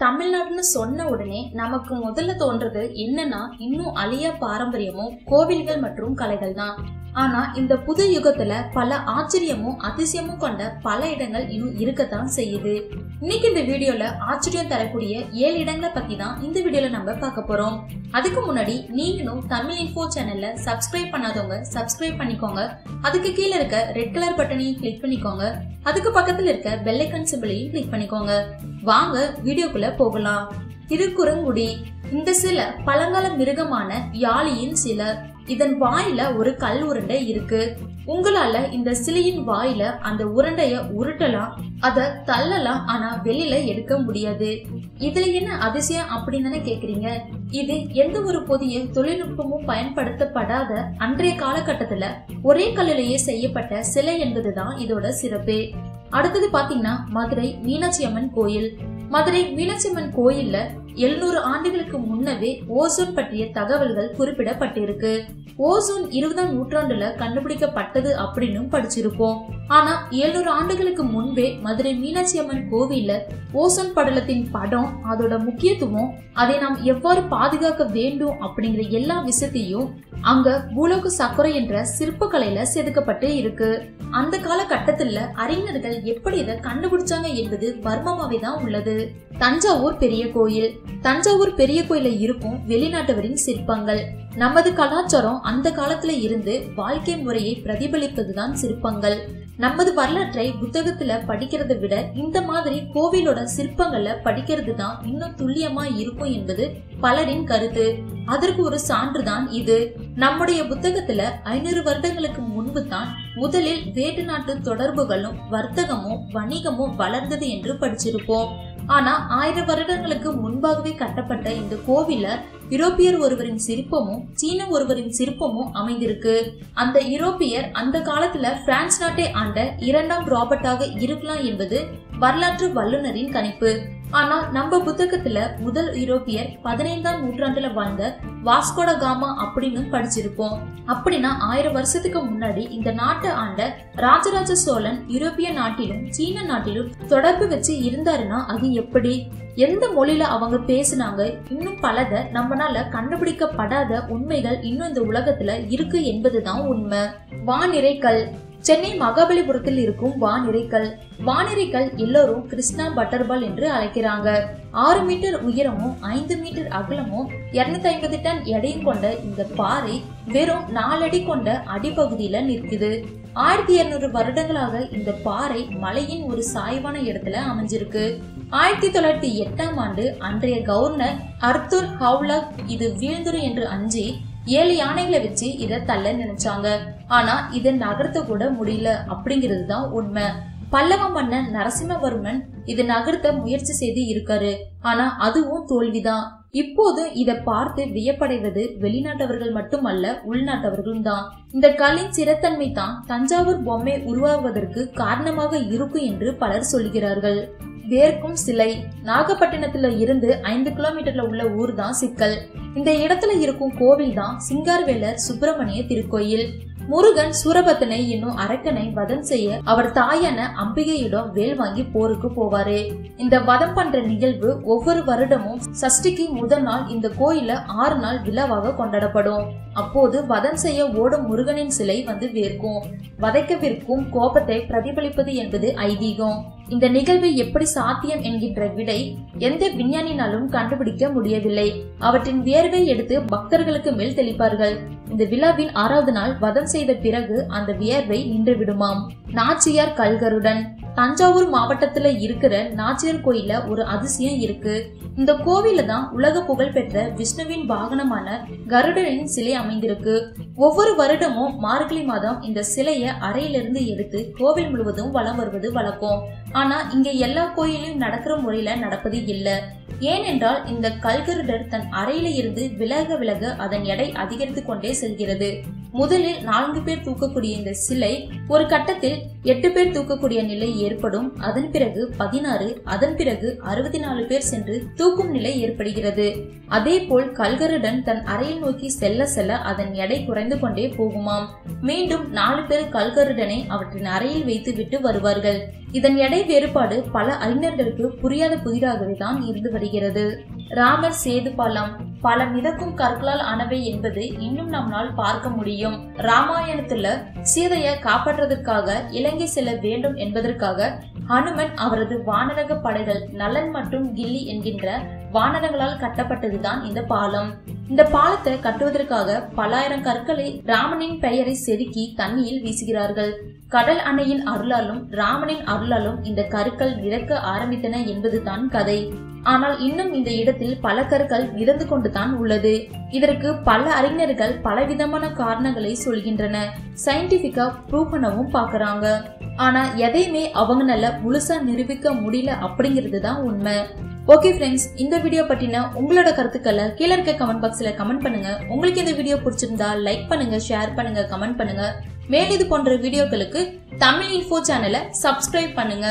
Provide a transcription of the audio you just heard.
தமிழ்நாடுன்னு சொன்ன உடனே நமக்கு முதல்ல தோன்றது என்னன்னா இன்னும் அழிய பாரம்பரியமும் கோவில்கள் மற்றும் கலைகள் தான். ஆனா இந்த புது யுகத்துல பல ஆச்சரியமும் அதிசயமும் கொண்ட பல இடங்கள் இன்னும் இருக்கத்தான் செய்யுது. இன்னைக்கு இந்த வீடியோல ஆச்சரியம் தரக்கூடிய ஏழு இடங்களை பத்தி தான் இந்த வீடியோல நம்ம பார்க்க போறோம். அதுக்கு முன்னாடி நீங்களும் தமிழ் இன்ஃபோ சேனல்ல சப்ஸ்கிரைப் பண்ணாதவங்க சப்ஸ்கிரைப் பண்ணிக்கோங்க. அதுக்கு கீழே இருக்க ரெட் கலர் பட்டனையும் கிளிக் பண்ணிக்கோங்க. அதுக்கு பக்கத்துல இருக்க பெல்லைக்கன் சிம்பிளையும் கிளிக் பண்ணிக்கோங்க. வாங்க வீடியோக்குள்ள போகலாம். திருக்குறங்குடி. இந்த சில பழங்கால மிருகமான யாழியின் சில இதன் வாயில ஒரு கல் உருண்டை இருக்கு. உங்களால இந்த சிலையின் வாயில அந்த உருண்டைய உருட்டலாம். அத தள்ளலாம் ஆனா வெளியில எடுக்க முடியாது. இதுல என்ன அதிசயம் அப்படின்னு தானே கேக்குறீங்க? இது எந்த ஒரு புதிய தொழில்நுட்பமும் பயன்படுத்தப்படாத அன்றைய காலகட்டத்துல ஒரே கல்லிலேயே செய்யப்பட்ட சிலை என்பதுதான் இதோட சிறப்பு. அடுத்தது பாத்தீங்கன்னா மதுரை மீனாட்சி அம்மன் கோயில். மதுரை மீனாட்சி அம்மன் கோயில்ல எழுநூறு ஆண்டுகளுக்கு முன்னவே ஓசோன் பற்றிய தகவல்கள் குறிப்பிடப்பட்டிருக்கு. ஓசோன் இருபதாம் நூற்றாண்டுல கண்டுபிடிக்கப்பட்டது அப்படின்னு படிச்சிருப்போம். ஆனா எழுநூறு ஆண்டுகளுக்கு முன்பே மதுரை மீனாட்சி அம்மன் கோவில்ல ஓசோன் படலத்தின் படம் அதோட முக்கியத்துவம் அதை நாம் எவ்வாறு பாதுகாக்க வேண்டும் அப்படிங்கிற எல்லா விஷயத்தையும் அங்க பூலோக சக்கரை என்ற சிற்பக்கலையில செதுக்கப்பட்டு இருக்கு. அந்த கால கட்டத்துல அறிஞர்கள் எப்படி இதை கண்டுபிடிச்சாங்க என்பது மர்மமாவே தான் உள்ளது. தஞ்சாவூர் பெரிய கோயில். தஞ்சாவூர் பெரிய கோயில இருக்கும் வெளிநாட்டவரின் சிற்பங்கள். நமது கலாச்சாரம் அந்த காலத்துல இருந்து வாழ்க்கை முறையை பிரதிபலிப்பதுதான் சிற்பங்கள். நமது வரலாற்றை புத்தகத்துல படிக்கிறதை விட இந்த மாதிரி கோவிலோட சிற்பங்கள்ல படிக்கிறது தான் இன்னும் துல்லியமா இருக்கும் என்பது பலரின் கருத்து. அதற்கு ஒரு சான்றுதான் இது. நம்முடைய புத்தகத்துல ஐநூறு வருடங்களுக்கு முன்பு தான் முதலில் வேட்டு நாட்டு தொடர்புகளும் வர்த்தகமும் வணிகமும் வளர்ந்தது என்று படிச்சிருப்போம். ஆனா ஆயிரம் வருடங்களுக்கு முன்பாகவே கட்டப்பட்ட இந்த கோவில யூரோப்பியர் ஒருவரின் சிற்பமும் சீன ஒருவரின் சிற்பமும் அமைந்திருக்கு. அந்த யூரோப்பியர் அந்த காலத்துல பிரான்ஸ் நாட்டை ஆண்ட இரண்டாம் ராபர்ட்டாக இருக்கலாம் என்பது வரலாற்று வல்லுநரின் கணிப்பு. ஆனா நம்ம புத்தகத்துல முதல் யூரோப்பியர் பதினைந்தாம் நூற்றாண்டுல வாழ்ந்த வாஸ்கோட காமா அப்படின்னு படிச்சிருப்போம். அப்படின்னா ஆயிரம் வருஷத்துக்கு முன்னாடி இந்த நாட்டை ஆண்ட ராஜராஜ சோழன் யூரோப்பிய நாட்டிலும் சீன நாட்டிலும் தொடர்பு வச்சு இருந்தாருன்னா அது எப்படி? எந்த மொழியில அவங்க பேசினாங்க? இன்னும் பலத நம்மளால கண்டுபிடிக்கப்படாத உண்மைகள் இன்னும் இந்த உலகத்துல இருக்கு என்பதுதான் உண்மை. வானிறைக்கல் சென்னை மகாபலிபுரத்தில் இருக்கும் வானிறைக்கல் வானிறைக்கல் எல்லோரும் கிருஷ்ணா பட்டர்பால் என்று அழைக்கிறாங்க. ஆறு மீட்டர் உயரமும் ஐந்து மீட்டர் அகலமும் இருநூத்தி ஐம்பது டன் எடையும் கொண்ட இந்த பாறை வெறும் நாலடி கொண்ட அடிப்பகுதியில நிற்குது. ஆயிரத்தி இருநூறு வருடங்களாக இந்த பாறை மலையின் ஒரு சாய்வான இடத்துல அமைஞ்சிருக்கு. ஆயிரத்தி தொள்ளாயிரத்தி எட்டாம் ஆண்டு அன்றைய கவர்னர் அர்த்தூர் ஹவுலக் இது வீழ்ந்துரும் என்று அஞ்சி ஏழு யானைகளை வச்சு இதை தள்ள நினைச்சாங்க. ஆனா இதை நகர்த்த கூட முடியல. அப்படிங்கிறது தான் உண்மை. பல்லவ மன்னன் நரசிம்மவர்மன் இதை நகர்த்த முயற்சி செய்து இருக்காரு. ஆனா அதுவும் தோல்விதான். இப்போது இதை பார்த்து வியப்படைவது வெளிநாட்டவர்கள் மட்டுமல்ல உள்நாட்டவர்களும் தான். இந்த கலின் சிறத்தன்மை தான் தஞ்சாவூர் பொம்மை உருவாவதற்கு காரணமாக இருக்கும் என்று பலர் சொல்கிறார்கள். வேர்க்கும் சிலை நாகப்பட்டினத்துல இருந்து ஐந்து கிலோமீட்டர்ல உள்ள ஊர் தான் சிக்கல். இந்த இடத்துல இருக்கும் கோவில் தான் சிங்கார்வேலர் சுப்பிரமணிய திருக்கோயில். முருகன் சூரபத்தனை என்னும் அரக்கனை வதம் செய்ய அவர் தாயான அம்பிகையிடம் வேல் வாங்கி போருக்கு போவாரு. இந்த வதம் பண்ற நிகழ்வு ஒவ்வொரு வருடமும் சஷ்டிக்கு முதல் நாள் இந்த கோயில ஆறு நாள் விழாவாக கொண்டாடப்படும். அப்போது வதம் செய்ய ஓடும் முருகனின் சிலை வந்து வேர்க்கும். வதைக்கவிருக்கும் கோபத்தை பிரதிபலிப்பது என்பது ஐதீகம். இந்த நிகழ்வு எப்படி சாத்தியம் என்கின்ற விடை எந்த விஞ்ஞானினாலும் கண்டுபிடிக்க முடியவில்லை. அவற்றின் வியர்வை எடுத்து பக்தர்களுக்கு மேல் தெளிப்பார்கள். இந்த விழாவின் ஆறாவது நாள் வதம் செய்த பிறகு அந்த வியர்வை நின்று விடுமாம் நாச்சியார் கல்கருடன். தஞ்சாவூர் மாவட்டத்துல இருக்கிற நாச்சியார் கோயில ஒரு அதிசயம் இருக்கு. இந்த கோவில தான் உலக புகழ் பெற்ற விஷ்ணுவின் வாகனமான கருடனின் சிலை அமைந்திருக்கு. ஒவ்வொரு வருடமும் மார்கழி மாதம் இந்த சிலைய அறையிலிருந்து எடுத்து கோவில் முழுவதும் வலம் வருவது வழக்கம். ஆனா இங்க எல்லா கோயிலையும் நடக்கிற முறையில நடப்பது இல்லை. ஏனென்றால் இந்த கல்கருடர் தன் அறையிலிருந்து விலக விலக அதன் எடை அதிகரித்து கொண்டே செல்கிறது. முதலில் நான்கு பேர் தூக்கக்கூடிய இந்த சிலை ஒரு கட்டத்தில் எட்டு பேர் தூக்கக்கூடிய நிலை ஏற்படும். அதன் பிறகு பதினாறு அதன் பிறகு அறுபத்தி நாலு பேர் சென்று தூக்கும் நிலை ஏற்படுகிறது. அதே போல் கல்கருடன் தன் அறையில் நோக்கி செல்ல செல்ல அதன் எடை குறைந்து கொண்டே போகுமாம். மீண்டும் நாலு பேர் கல்கருடனை அவற்றின் அறையில் வைத்து விட்டு வருவார்கள். இதன் எடை வேறுபாடு பல அறிஞர்களுக்கு புரியாத புதிராகவே தான் இருந்து வருகிறது. ராமர் சேது பாலம் பல மிதக்கும் கற்களால் ஆனவை என்பது இன்னும் நம்மால் பார்க்க முடியும். ராமாயணத்துல சீதைய காப்பாற்றுவதற்காக இலங்கை செல்ல வேண்டும் என்பதற்காக ஹனுமன் அவரது வானரக படைகள் நலன் மற்றும் கில்லி என்கின்ற வானரங்களால் கட்டப்பட்டதுதான் இந்த பாலம். இந்த பாலத்தை கட்டுவதற்காக பல்லாயிரம் கற்களை ராமனின் பெயரை செதுக்கி தண்ணியில் வீசுகிறார்கள். கடல் அணையின் அருளாலும் ராமனின் அருளாலும் இந்த கற்கள் இறக்க ஆரம்பித்தன என்பதுதான் கதை. ஆனால் இன்னும் இந்த இடத்தில் பல கற்கள் இறந்து கொண்டுதான் உள்ளது. இதற்கு பல அறிஞர்கள் பலவிதமான காரணங்களை சொல்கின்றன. சயின்டிபிக்கா ப்ரூவ் பண்ணவும் பாக்குறாங்க ஆனா எதையுமே அவங்களால முழுசா நிரூபிக்க முடியல அப்படிங்கிறது தான் உண்மை. ஓகே ஃப்ரெண்ட்ஸ் இந்த வீடியோ பற்றின உங்களோட கருத்துக்களை கீழே இருக்க கமெண்ட் பாக்ஸில் கமெண்ட் பண்ணுங்க. உங்களுக்கு இந்த வீடியோ பிடிச்சிருந்தா லைக் பண்ணுங்க ஷேர் பண்ணுங்க கமெண்ட் பண்ணுங்க. மேலும் இது போன்ற வீடியோக்களுக்கு தமிழ் இன்ஃபோ சேனலை சப்ஸ்கிரைப் பண்ணுங்க.